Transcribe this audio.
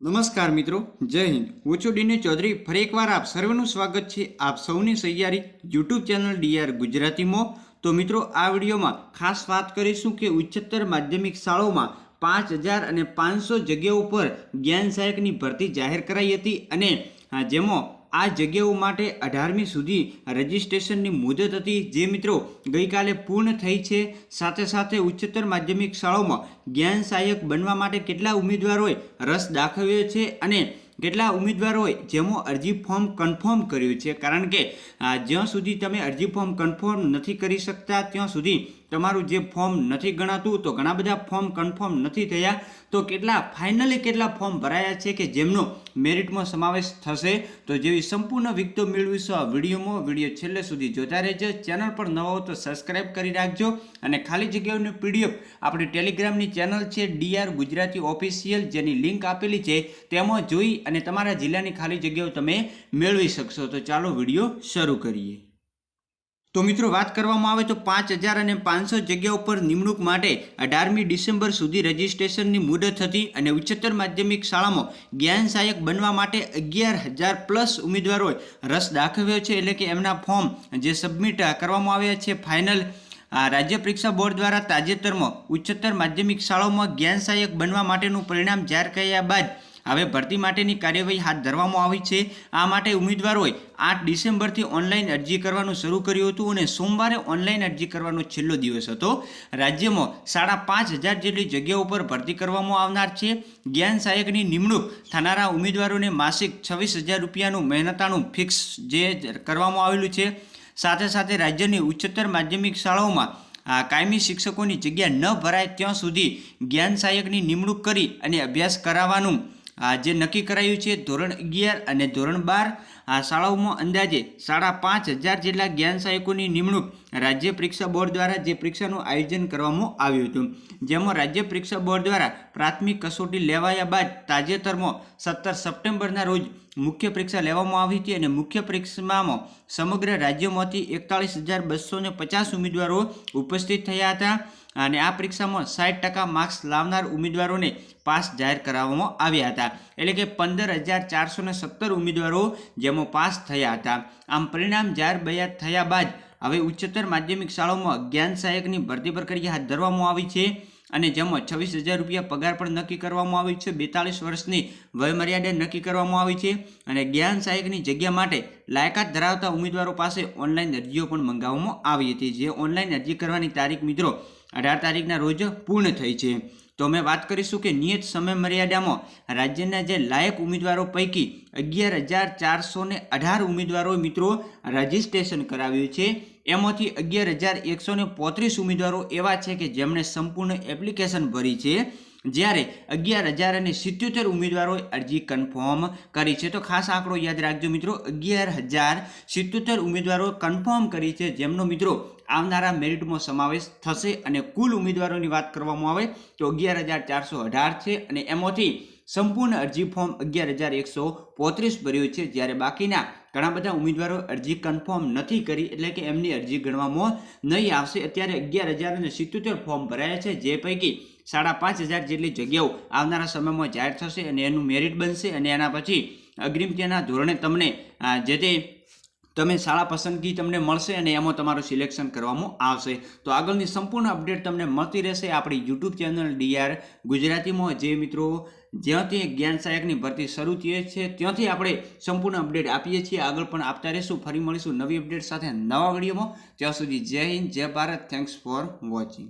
નમસ્કાર મિત્રો, જય હિન્દ. હું છું ચૌધરી. ફરી એકવાર આપ સર્વેનું સ્વાગત છે આપ સૌની સૈયારી યુટ્યુબ ચેનલ ડીઆર ગુજરાતીમાં તો મિત્રો, આ વિડીયોમાં ખાસ વાત કરીશું કે ઉચ્ચતર માધ્યમિક શાળાઓમાં પાંચ હજાર અને પાંચસો જગ્યાઓ પર જ્ઞાન સહાયકની ભરતી જાહેર કરાઈ હતી અને જેમાં આ જગ્યાઓ માટે અઢારમી સુધી રજિસ્ટ્રેશનની મુદત હતી. જે મિત્રો ગઈકાલે પૂર્ણ થઈ છે. સાથે સાથે ઉચ્ચતર માધ્યમિક શાળાઓમાં જ્ઞાન સહાયક બનવા માટે કેટલા ઉમેદવારોએ રસ દાખવ્યો છે અને કેટલા ઉમેદવારોએ જેમાં અરજી ફોર્મ કન્ફર્મ કર્યું છે? કારણ કે જ્યાં સુધી તમે અરજી ફોર્મ કન્ફર્મ નથી કરી શકતા, ત્યાં સુધી તમારું જે ફોર્મ નથી ગણાતું, તો ઘણા બધા ફોર્મ કન્ફર્મ નથી થયા, તો કેટલા ફાઇનલી કેટલા ફોર્મ ભરાયા છે કે જેમનો મેરિટમાં સમાવેશ થશે? તો જેવી સંપૂર્ણ વિગતો મેળવીશું આ વિડીયોમાં. વીડિયો છેલ્લે સુધી જોતા રહેજો. ચેનલ પર નવા હો તો સબસ્ક્રાઇબ કરી રાખજો. અને ખાલી જગ્યાઓની પીડીએફ આપણી ટેલિગ્રામની ચેનલ છે ડીઆર ગુજરાતી ઓફિશિયલ જેની લિંક આપેલી છે, તેમાં જોઈ અને તમારા જિલ્લાની ખાલી જગ્યાઓ તમે મેળવી શકશો. તો ચાલો વીડિયો શરૂ કરીએ. તો મિત્રો વાત કરવામાં આવે તો પાંચ હજાર અને પાંચસો જગ્યાઓ ઉપર નિમણૂક માટે અઢારમી ડિસેમ્બર સુધી રજિસ્ટ્રેશનની મુદત હતી અને ઉચ્ચતર માધ્યમિક શાળામાં જ્ઞાન સહાયક બનવા માટે અગિયાર હજાર પ્લસ ઉમેદવારોએ રસ દાખવ્યો છે એટલે કે એમના ફોર્મ જે સબમિટ કરવામાં આવ્યા છે ફાઇનલ રાજ્ય પરીક્ષા બોર્ડ દ્વારા તાજેતરમાં ઉચ્ચતર માધ્યમિક શાળાઓમાં જ્ઞાન સહાયક બનવા માટેનું પરિણામ જાહેર કર્યા બાદ હવે ભરતી માટેની કાર્યવાહી હાથ ધરવામાં આવી છે. આ માટે ઉમેદવારોએ આઠ ડિસેમ્બરથી ઓનલાઈન અરજી કરવાનું શરૂ કર્યું હતું અને સોમવારે ઓનલાઈન અરજી કરવાનો છેલ્લો દિવસ હતો. રાજ્યમાં સાડા પાંચ હજાર જેટલી જગ્યાઓ પર ભરતી કરવામાં આવનાર છે. જ્ઞાન સહાયકની નિમણૂક થનારા ઉમેદવારોને માસિક છવ્વીસ હજાર રૂપિયાનું મહેનતાણું ફિક્સ જે કરવામાં આવેલું છે. સાથે સાથે રાજ્યની ઉચ્ચતર માધ્યમિક શાળાઓમાં આ કાયમી શિક્ષકોની જગ્યા ન ભરાય ત્યાં સુધી જ્ઞાન સહાયકની નિમણૂક કરી અને અભ્યાસ કરાવવાનું જે નક્કી કરાયું છે ધોરણ અગિયાર અને ધોરણ બાર આ શાળાઓમાં અંદાજે સાડા પાંચ હજાર જેટલા જ્ઞાન સહાયકોની નિમણૂક રાજ્ય પરીક્ષા બોર્ડ દ્વારા જે પરીક્ષાનું આયોજન કરવામાં આવ્યું હતું. જેમાં રાજ્ય પરીક્ષા બોર્ડ દ્વારા પ્રાથમિક કસોટી લેવાયા બાદ તાજેતરમાં સત્તર સપ્ટેમ્બરના રોજ મુખ્ય પરીક્ષા લેવામાં આવી હતી અને મુખ્ય પરીક્ષામાં સમગ્ર રાજ્યોમાંથી એકતાળીસ હજાર બસોને પચાસ ઉમેદવારો ઉપસ્થિત થયા હતા અને આ પરીક્ષામાં સાઠ ટકા માર્ક્સ લાવનાર ઉમેદવારોને પાસ જાહેર કરાવવામાં આવ્યા હતા. એટલે કે પંદર હજાર ચારસો સત્તર ઉમેદવારો જેમાં પાસ થયા હતા. આમ પરિણામ જાહેર બયાત થયા બાદ હવે ઉચ્ચતર માધ્યમિક શાળાઓમાં જ્ઞાન સહાયકની ભરતી પ્રક્રિયા હાથ ધરવામાં આવી છે અને જેમાં છવ્વીસ હજાર રૂપિયા પગાર પણ નક્કી કરવામાં આવી છે. બેતાલીસ વર્ષની વયમર્યાદા નક્કી કરવામાં આવી છે અને જ્ઞાન સહાયકની જગ્યા માટે લાયકાત ધરાવતા ઉમેદવારો પાસે ઓનલાઈન અરજીઓ પણ મંગાવવામાં આવી હતી. જે ઓનલાઈન અરજી કરવાની તારીખ મિત્રો અઢાર તારીખના રોજ પૂર્ણ થઈ છે. તો અમે વાત કરીશું કે નિયત સમય મર્યાદામાં રાજ્યના જે લાયક ઉમેદવારો પૈકી અગિયાર હજાર ચારસો ને અઢાર ઉમેદવારો મિત્રો રજીસ્ટ્રેશન કરાવ્યું છે. એમાંથી અગિયાર હજાર એકસો ને પોત્રીસ ઉમેદવારો એવા છે કે જેમણે સંપૂર્ણ એપ્લિકેશન ભરી છે. જ્યારે અગિયાર હજાર અને સિત્યોતેર ઉમેદવારોએ અરજી કન્ફર્મ કરી છે. તો ખાસ આંકડો યાદ રાખજો મિત્રો. અગિયાર હજાર સિત્યોતેર ઉમેદવારો કન્ફર્મ કરી છે. જેમનો મિત્રો આવનારા મેરિટમાં સમાવેશ થશે અને કુલ ઉમેદવારોની વાત કરવામાં આવે તો અગિયાર હજાર ચારસો અઢાર છે અને એમાંથી સંપૂર્ણ અરજી ફોર્મ અગિયાર હજાર એકસો પોત્રીસ ભર્યું છે. જ્યારે બાકીના ઘણા બધા ઉમેદવારો અરજી કન્ફર્મ નથી કરી, એટલે કે એમની અરજી ગણવામાં નહીં આવશે. અત્યારે અગિયાર હજાર અને સિત્યોતેર ફોર્મ ભરાયા છે, જે પૈકી સાડા પાંચ હજાર જેટલી જગ્યાઓ આવનારા સમયમાં જાહેર થશે અને એનું મેરિટ બનશે અને એના પછી અગ્રિમતાના ધોરણે તમને જે તે તમે શાળા પસંદગી તમને મળશે અને એમાં તમારું સિલેક્શન કરવામાં આવશે. તો આગળની સંપૂર્ણ અપડેટ તમને મળતી રહેશે આપણી યુટ્યુબ ચેનલ ડીઆર ગુજરાતીમાં. જે મિત્રો જ્યાંથી જ્ઞાન સહાયકની ભરતી શરૂ થઈએ છે, ત્યાંથી આપણે સંપૂર્ણ અપડેટ આપીએ છીએ. આગળ પણ આપતા રહીશું. ફરી મળીશું નવી અપડેટ સાથે નવા વિડીયોમાં. ત્યાં સુધી જય હિન્દ, જય ભારત. Thanks for watching